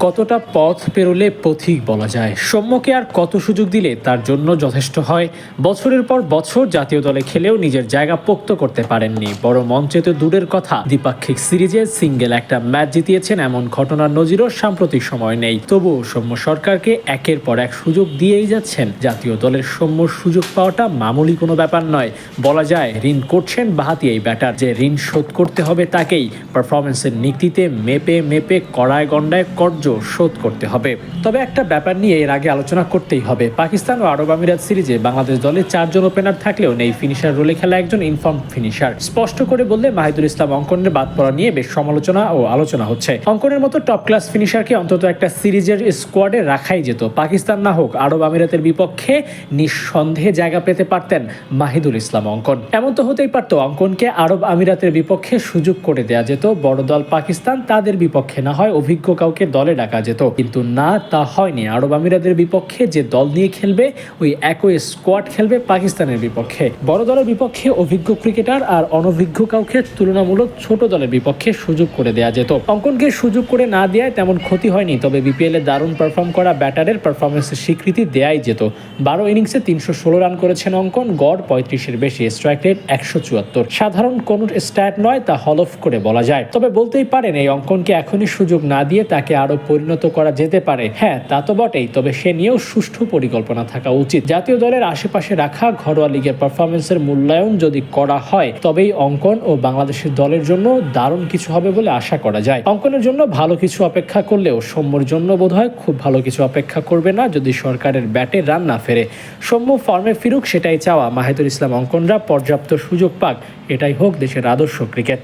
কতটা পথ পেরোলে পথিক বলা যায়? সৌম্যকে আর কত সুযোগ দিলে তার জন্য যথেষ্ট হয়? বছরের পর বছর জাতীয় দলে খেলেও নিজের জায়গা পোক্ত করতে পারেননি। বড় মঞ্চে তো দূরের কথা। দ্বিপাক্ষিক সিরিজে সিঙ্গেল একটা ম্যাচ জিতিয়েছেন এমন ঘটনার নজিরও সাম্প্রতিক সময় নেই। তবুও সৌম্য সরকারকে একের পর এক সুযোগ দিয়েই যাচ্ছেন। জাতীয় দলের সৌম্যর সুযোগ পাওয়াটা মামুলি কোনো ব্যাপার নয়। বলা যায়, ঋণ করছেন বাহাতি এই ব্যাটার। যে ঋণ শোধ করতে হবে তাকেই পারফরমেন্সের নীতিতে মেপে মেপে কড়ায় গন্ডায় কর্য শোধ করতে হবে। তবে একটা ব্যাপার নিয়ে এর আগে আলোচনা করতেই হবে। পাকিস্তান ও আরব আমিরাত সিরিজে বাংলাদেশ দলে চারজন ওপেনার থাকলেও নেই ফিনিশার, রোলে খেলা একজন ইনফর্ম ফিনিশার। স্পষ্ট করে বললে মাহিদুল ইসলাম অঙ্কনের বাদ পড়া নিয়ে বেশ সমালোচনা ও আলোচনা হচ্ছে। অঙ্কনের মতো টপ ক্লাস ফিনিশারকে অন্তত একটা সিরিজের স্কোয়াডে রাখাই যেত। পাকিস্তান না হোক, আরব আমিরাতের বিপক্ষে নিঃসন্দেহে জায়গা পেতে পারতেন মাহিদুল ইসলাম অঙ্কন। এমন তো হতেই পারতো, অঙ্কনকে আরব আমিরাতের বিপক্ষে সুযোগ করে দেয়া যেত। বড় দল পাকিস্তান তাদের বিপক্ষে না হয় অভিজ্ঞ কাউকে দলে ডাকা যেত। কিন্তু না, তা হয়নি। আরব আমিরাতের বিপক্ষে যে দল নিয়ে খেলবে, ওই একই স্কোয়াড খেলবে পাকিস্তানের বিপক্ষে। বড় দলের বিপক্ষে অভিজ্ঞ ক্রিকেটার আর অনভিজ্ঞ কাউকে তুলনামূলক ছোট দলের বিপক্ষে সুযোগ করে দেয়া যেত। অঙ্কনকে সুযোগ করে না দেওয়ায় তেমন ক্ষতি হয়নি, তবে বিপিএল এ দারুণ পারফর্ম করা ব্যাটারের পারফরমেন্সের স্বীকৃতি দেয়াই যেত। বারো ইনিংসে তিনশো ষোলো রান করেছেন অঙ্কন, গড় পঁয়ত্রিশের বেশি স্ট্রাইক রেট একশো চুয়াত্তর। সাধারণ কোন স্ট্যাট নয়, তা হলফ করে বলা যায়। তবে বলতেই পারেন, এই অঙ্কনকে এখনই সুযোগ না দিয়ে তাকে আরও পরিণত করা যেতে পারে। হ্যাঁ তা তো বটেই, তবে সে নিয়েও সুষ্ঠু পরিকল্পনা থাকা উচিত। জাতীয় দলের আশেপাশে রাখা ঘরোয়া লিগের পারফরমেন্সের মূল্যায়ন যদি করা হয়, তবেই অঙ্কন ও বাংলাদেশের দলের জন্য দারুণ কিছু হবে বলে আশা করা যায়। অঙ্কনের জন্য ভালো কিছু অপেক্ষা করলেও সৌম্যর জন্য বোধহয় খুব ভালো কিছু অপেক্ষা করবে না যদি সরকারের ব্যাটে রান না ফেরে। সৌম্য ফর্মে ফিরুক, সেটাই চাওয়া মাহিদুল ইসলাম অঙ্কনরা, পর্যাপ্ত সুযোগ পাক, এটাই হোক দেশের আদর্শ cricket.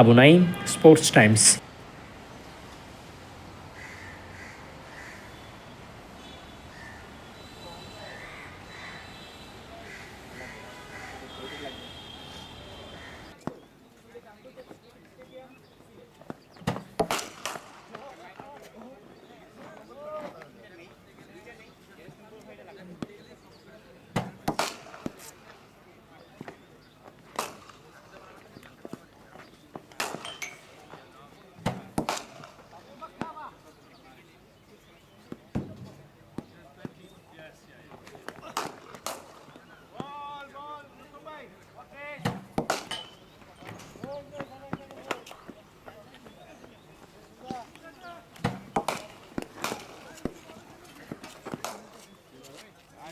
Abu Naim sports times.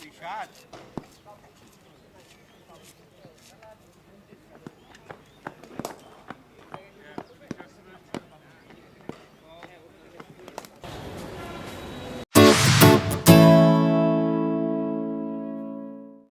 Richard.